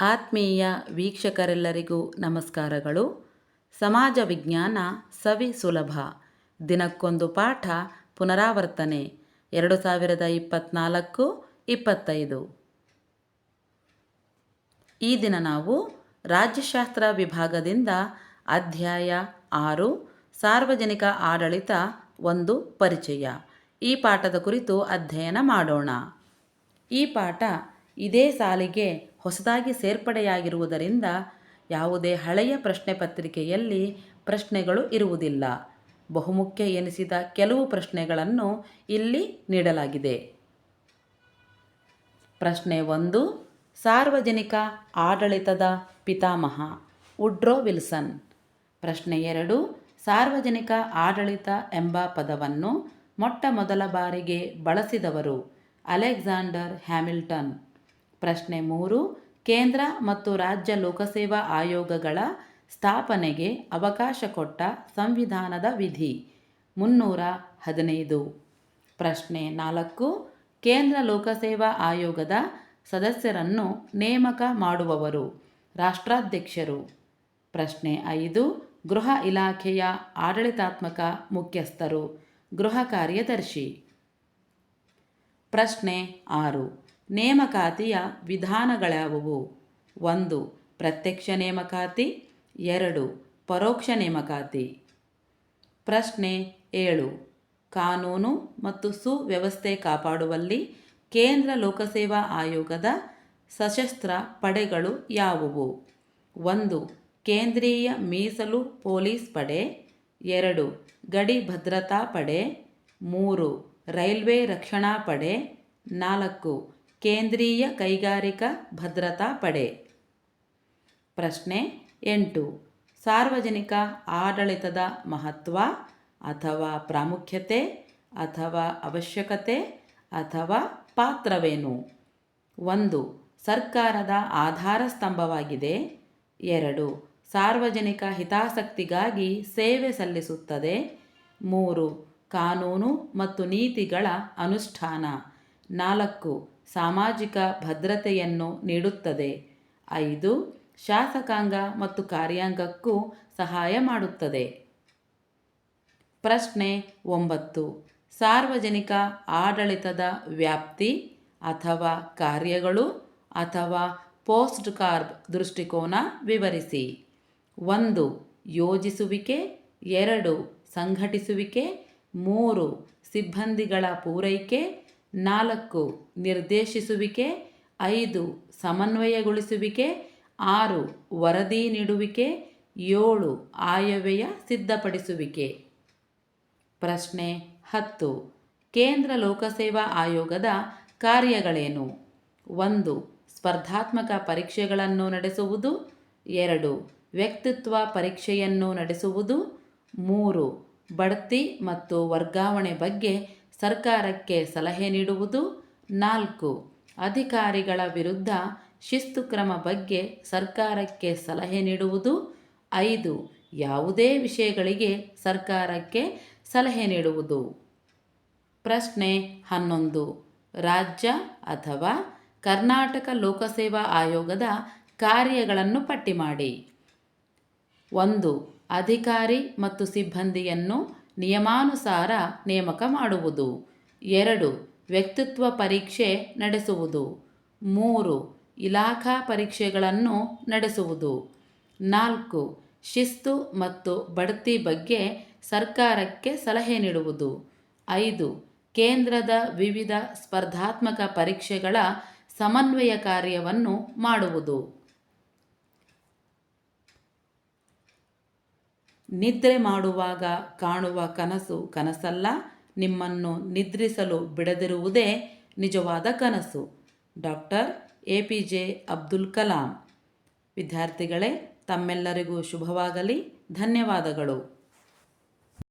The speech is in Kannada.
ಆತ್ಮೀಯ ವೀಕ್ಷಕರೆಲ್ಲರಿಗೂ ನಮಸ್ಕಾರಗಳು. ಸಮಾಜ ವಿಜ್ಞಾನ ಸವಿ ಸುಲಭ. ದಿನಕ್ಕೊಂದು ಪಾಠ ಪುನರಾವರ್ತನೆ. ಎರಡು ಸಾವಿರದ ಇಪ್ಪತ್ತ್ನಾಲ್ಕು ಇಪ್ಪತ್ತೈದು. ಈ ದಿನ ನಾವು ರಾಜ್ಯಶಾಸ್ತ್ರ ವಿಭಾಗದಿಂದ ಅಧ್ಯಾಯ ಆರು, ಸಾರ್ವಜನಿಕ ಆಡಳಿತ ಒಂದು ಪರಿಚಯ. ಈ ಪಾಠದ ಕುರಿತು ಅಧ್ಯಯನ ಮಾಡೋಣ. ಈ ಪಾಠ ಇದೇ ಸಾಲಿಗೆ ಹೊಸದಾಗಿ ಸೇರ್ಪಡೆಯಾಗಿರುವುದರಿಂದ ಯಾವುದೇ ಹಳೆಯ ಪ್ರಶ್ನೆ ಪತ್ರಿಕೆಯಲ್ಲಿ ಪ್ರಶ್ನೆಗಳು ಇರುವುದಿಲ್ಲ. ಬಹುಮುಖ್ಯ ಎನಿಸಿದ ಕೆಲವು ಪ್ರಶ್ನೆಗಳನ್ನು ಇಲ್ಲಿ ನೀಡಲಾಗಿದೆ. ಪ್ರಶ್ನೆ ಒಂದು, ಸಾರ್ವಜನಿಕ ಆಡಳಿತದ ಪಿತಾಮಹ ಉಡ್ರೋ ವಿಲ್ಸನ್. ಪ್ರಶ್ನೆ ಎರಡು, ಸಾರ್ವಜನಿಕ ಆಡಳಿತ ಎಂಬ ಪದವನ್ನು ಮೊಟ್ಟ ಮೊದಲ ಬಾರಿಗೆ ಬಳಸಿದವರು ಅಲೆಕ್ಸಾಂಡರ್ ಹ್ಯಾಮಿಲ್ಟನ್. ಪ್ರಶ್ನೆ ಮೂರು, ಕೇಂದ್ರ ಮತ್ತು ರಾಜ್ಯ ಲೋಕಸೇವಾ ಆಯೋಗಗಳ ಸ್ಥಾಪನೆಗೆ ಅವಕಾಶ ಕೊಟ್ಟ ಸಂವಿಧಾನದ ವಿಧಿ. ಮುನ್ನೂರ ಹದಿನೈದು. ಪ್ರಶ್ನೆ ನಾಲ್ಕು, ಕೇಂದ್ರ ಲೋಕಸೇವಾ ಆಯೋಗದ ಸದಸ್ಯರನ್ನು ನೇಮಕ ಮಾಡುವವರು ರಾಷ್ಟ್ರಾಧ್ಯಕ್ಷರು. ಪ್ರಶ್ನೆ ಐದು, ಗೃಹ ಇಲಾಖೆಯ ಆಡಳಿತಾತ್ಮಕ ಮುಖ್ಯಸ್ಥರು, ಗೃಹ ಕಾರ್ಯದರ್ಶಿ. ಪ್ರಶ್ನೆ ಆರು ನೇಮಕಾತಿಯ ವಿಧಾನಗಳ್ಯಾವುವು ಒಂದು, ಪ್ರತ್ಯಕ್ಷ ನೇಮಕಾತಿ, ಎರಡು, ಪರೋಕ್ಷ ನೇಮಕಾತಿ. ಪ್ರಶ್ನೆ ಏಳು, ಕಾನೂನು ಮತ್ತು ಸುವ್ಯವಸ್ಥೆ ಕಾಪಾಡುವಲ್ಲಿ ಕೇಂದ್ರ ಲೋಕಸೇವಾ ಆಯೋಗದ ಸಶಸ್ತ್ರ ಪಡೆಗಳು ಯಾವುವು? ಒಂದು, ಕೇಂದ್ರೀಯ ಮೀಸಲು ಪೊಲೀಸ್ ಪಡೆ, ಎರಡು, ಗಡಿ ಭದ್ರತಾ ಪಡೆ, ಮೂರು, ರೈಲ್ವೆ ರಕ್ಷಣಾ ಪಡೆ, ನಾಲ್ಕು ಕೇಂದ್ರೀಯ ಕೈಗಾರಿಕಾ ಭದ್ರತಾ ಪಡೆ. ಪ್ರಶ್ನೆ ಎಂಟು. ಸಾರ್ವಜನಿಕ ಆಡಳಿತದ ಮಹತ್ವ ಅಥವಾ ಪ್ರಾಮುಖ್ಯತೆ ಅಥವಾ ಅವಶ್ಯಕತೆ ಅಥವಾ ಪಾತ್ರವೇನು? ಒಂದು. ಸರ್ಕಾರದ ಆಧಾರ ಸ್ತಂಭವಾಗಿದೆ. ಎರಡು. ಸಾರ್ವಜನಿಕ ಹಿತಾಸಕ್ತಿಗಾಗಿ ಸೇವೆ ಸಲ್ಲಿಸುತ್ತದೆ. ಮೂರು. ಕಾನೂನು ಮತ್ತು ನೀತಿಗಳ ಅನುಷ್ಠಾನ. ನಾಲ್ಕು ಸಾಮಾಜಿಕ ಭದ್ರತೆಯನ್ನು ನೀಡುತ್ತದೆ. ಐದು ಶಾಸಕಾಂಗ ಮತ್ತು ಕಾರ್ಯಾಂಗಕ್ಕೂ ಸಹಾಯ ಮಾಡುತ್ತದೆ. ಪ್ರಶ್ನೆ ಒಂಬತ್ತು. ಸಾರ್ವಜನಿಕ ಆಡಳಿತದ ವ್ಯಾಪ್ತಿ ಅಥವಾ ಕಾರ್ಯಗಳು ಅಥವಾ ಪೋಸ್ಟ್ ಕಾರ್ಬ್ ದೃಷ್ಟಿಕೋನ ವಿವರಿಸಿ. ಒಂದು, ಯೋಜಿಸುವಿಕೆ. ಎರಡು, ಸಂಘಟಿಸುವಿಕೆ. ಮೂರು, ಸಿಬ್ಬಂದಿಗಳ ಪೂರೈಕೆ. ನಾಲ್ಕು, ನಿರ್ದೇಶಿಸುವಿಕೆ. ಐದು, ಸಮನ್ವಯಗೊಳಿಸುವಿಕೆ. ಆರು, ವರದಿ ನೀಡುವಿಕೆ. ಏಳು, ಆಯವ್ಯಯ ಸಿದ್ಧಪಡಿಸುವಿಕೆ. ಪ್ರಶ್ನೆ ಹತ್ತು, ಕೇಂದ್ರ ಲೋಕಸೇವಾ ಆಯೋಗದ ಕಾರ್ಯಗಳೇನು? ಒಂದು, ಸ್ಪರ್ಧಾತ್ಮಕ ಪರೀಕ್ಷೆಗಳನ್ನು ನಡೆಸುವುದು. ಎರಡು, ವ್ಯಕ್ತಿತ್ವ ಪರೀಕ್ಷೆಯನ್ನು ನಡೆಸುವುದು. ಮೂರು, ಬಡ್ತಿ ಮತ್ತು ವರ್ಗಾವಣೆ ಬಗ್ಗೆ ಸರ್ಕಾರಕ್ಕೆ ಸಲಹೆ ನೀಡುವುದು ನಾಲ್ಕು. ಅಧಿಕಾರಿಗಳ ವಿರುದ್ಧ ಶಿಸ್ತು ಕ್ರಮ ಬಗ್ಗೆ ಸರ್ಕಾರಕ್ಕೆ ಸಲಹೆ ನೀಡುವುದು ಐದು. ಯಾವುದೇ ವಿಷಯಗಳಿಗೆ ಸರ್ಕಾರಕ್ಕೆ ಸಲಹೆ ನೀಡುವುದು. ಪ್ರಶ್ನೆ ಹನ್ನೊಂದು. ರಾಜ್ಯ ಅಥವಾ ಕರ್ನಾಟಕ ಲೋಕಸೇವಾ ಆಯೋಗದ ಕಾರ್ಯಗಳನ್ನು ಪಟ್ಟಿ ಮಾಡಿ. ಒಂದು, ಅಧಿಕಾರಿ ಮತ್ತು ಸಿಬ್ಬಂದಿಯನ್ನು ನಿಯಮಾನುಸಾರ ನೇಮಕ ಮಾಡುವುದು. ಎರಡು, ವ್ಯಕ್ತಿತ್ವ ಪರೀಕ್ಷೆ ನಡೆಸುವುದು. ಮೂರು, ಇಲಾಖಾ ಪರೀಕ್ಷೆಗಳನ್ನು ನಡೆಸುವುದು. ನಾಲ್ಕು, ಶಿಸ್ತು ಮತ್ತು ಬಡ್ತಿ ಬಗ್ಗೆ ಸರ್ಕಾರಕ್ಕೆ ಸಲಹೆ ನೀಡುವುದು. ಐದು, ಕೇಂದ್ರದ ವಿವಿಧ ಸ್ಪರ್ಧಾತ್ಮಕ ಪರೀಕ್ಷೆಗಳ ಸಮನ್ವಯ ಕಾರ್ಯವನ್ನು ಮಾಡುವುದು. ನಿದ್ರೆ ಮಾಡುವಾಗ ಕಾಣುವ ಕನಸು ಕನಸಲ್ಲ, ನಿಮ್ಮನ್ನು ನಿದ್ರಿಸಲು ಬಿಡದಿರುವುದೇ ನಿಜವಾದ ಕನಸು. Doctor A P J Abdul Kalam. ವಿದ್ಯಾರ್ಥಿಗಳೇ, ತಮ್ಮೆಲ್ಲರಿಗೂ ಶುಭವಾಗಲಿ, ಧನ್ಯವಾದಗಳು.